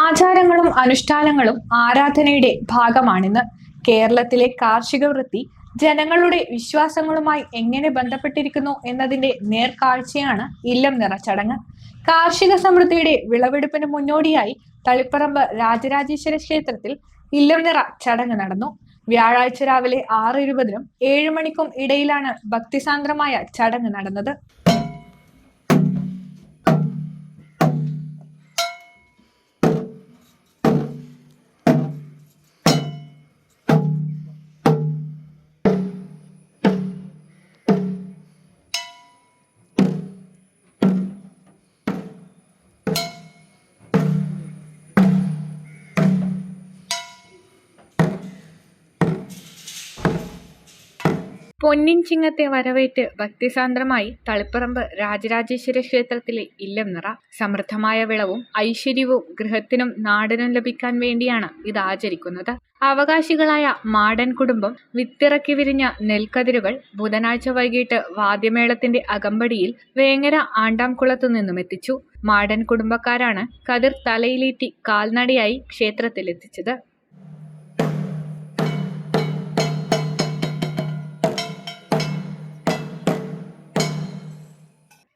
ആചാരങ്ങളും അനുഷ്ഠാനങ്ങളും ആരാധനയുടെ ഭാഗമാണിന്ന് കേരളത്തിലെ കാർഷിക വൃത്തി ജനങ്ങളുടെ വിശ്വാസങ്ങളുമായി എങ്ങനെ ബന്ധപ്പെട്ടിരിക്കുന്നു എന്നതിന്റെ നേർക്കാഴ്ചയാണ് ഇല്ലം നിറ ചടങ്ങ്. കാർഷിക സമൃദ്ധിയുടെ വിളവെടുപ്പിന് മുന്നോടിയായി തളിപ്പറമ്പ് രാജരാജേശ്വര ക്ഷേത്രത്തിൽ ഇല്ലം നിറ ചടങ്ങ് നടന്നു. വ്യാഴാഴ്ച രാവിലെ ആറ് ഇരുപതിനും ഏഴ് മണിക്കും ഇടയിലാണ് ഭക്തിസാന്ദ്രമായ ചടങ്ങ് നടന്നത്. പൊന്നിൻ ചിങ്ങത്തെ വരവേറ്റ് ഭക്തിസാന്ദ്രമായി തളിപ്പറമ്പ് രാജരാജേശ്വര ക്ഷേത്രത്തിലെ ഇല്ലം നിറ സമൃദ്ധമായ വിളവും ഐശ്വര്യവും ഗൃഹത്തിനും നാടിനും ലഭിക്കാൻ വേണ്ടിയാണ് ഇത് ആചരിക്കുന്നത്. അവകാശികളായ മാടൻ കുടുംബം വിത്തിറക്കി വിരിഞ്ഞ നെൽക്കതിരുകൾ ബുധനാഴ്ച വൈകിട്ട് വാദ്യമേളത്തിന്റെ അകമ്പടിയിൽ വേങ്ങര ആണ്ടാംകുളത്തു നിന്നും എത്തിച്ചു. മാടൻ കുടുംബക്കാരാണ് കതിർ തലയിലേറ്റി കാൽനടയായി ക്ഷേത്രത്തിലെത്തിച്ചത്.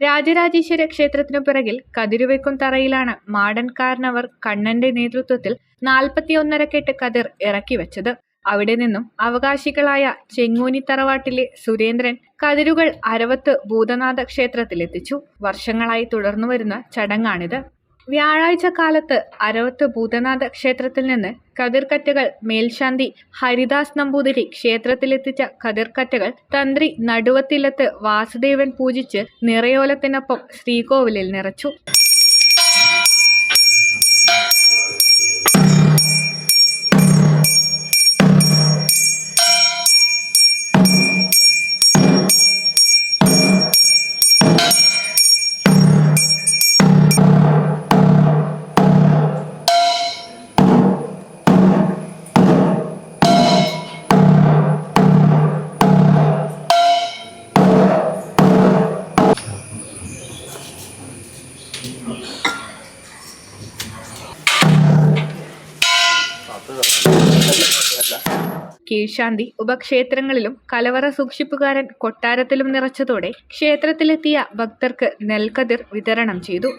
രാജരാജേശ്വര ക്ഷേത്രത്തിനു പിറകിൽ കതിരുവെക്കും തറയിലാണ് മാടൻ കാരണവർ കണ്ണന്റെ നേതൃത്വത്തിൽ നാൽപ്പത്തിയൊന്നര കെട്ട് കതിർ ഇറക്കി വെച്ചത് അവിടെ നിന്നും അവകാശികളായ ചെങ്ങൂനി തറവാട്ടിലെ സുരേന്ദ്രൻ കതിരുകൾ അരവത്ത് ഭൂതനാഥ ക്ഷേത്രത്തിലെത്തിച്ചു. വർഷങ്ങളായി തുടർന്നു വരുന്ന ചടങ്ങാണിത്. വ്യാഴാഴ്ച കാലത്ത് അരവത്ത് ഭൂതനാഥ ക്ഷേത്രത്തിൽ നിന്ന് കതിർക്കറ്റകൾ മേൽശാന്തി ഹരിദാസ് നമ്പൂതിരി ക്ഷേത്രത്തിലെത്തിച്ച കതിർക്കറ്റകൾ തന്ത്രി നടുവത്തിലത്ത് വാസുദേവൻ പൂജിച്ച് നിറയോലത്തിനൊപ്പം ശ്രീകോവിലിൽ നിറച്ചു. കീഴ്ശാന്തി ഉപക്ഷേത്രങ്ങളിലും കലവറ സൂക്ഷിപ്പുകാരൻ കൊട്ടാരത്തിലും നിറച്ചതോടെ ക്ഷേത്രത്തിലെത്തിയ ഭക്തർക്ക് നെൽക്കതിർ വിതരണം ചെയ്തു.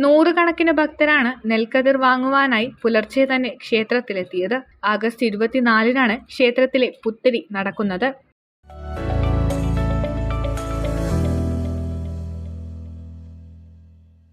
നൂറുകണക്കിന് ഭക്തരാണ് നെൽക്കതിർ വാങ്ങുവാനായി പുലർച്ചെ തന്നെ ക്ഷേത്രത്തിലെത്തിയത്. ആഗസ്റ്റ് ഇരുപത്തിനാലിനാണ് ക്ഷേത്രത്തിലെ പുത്തരി നടക്കുന്നത്.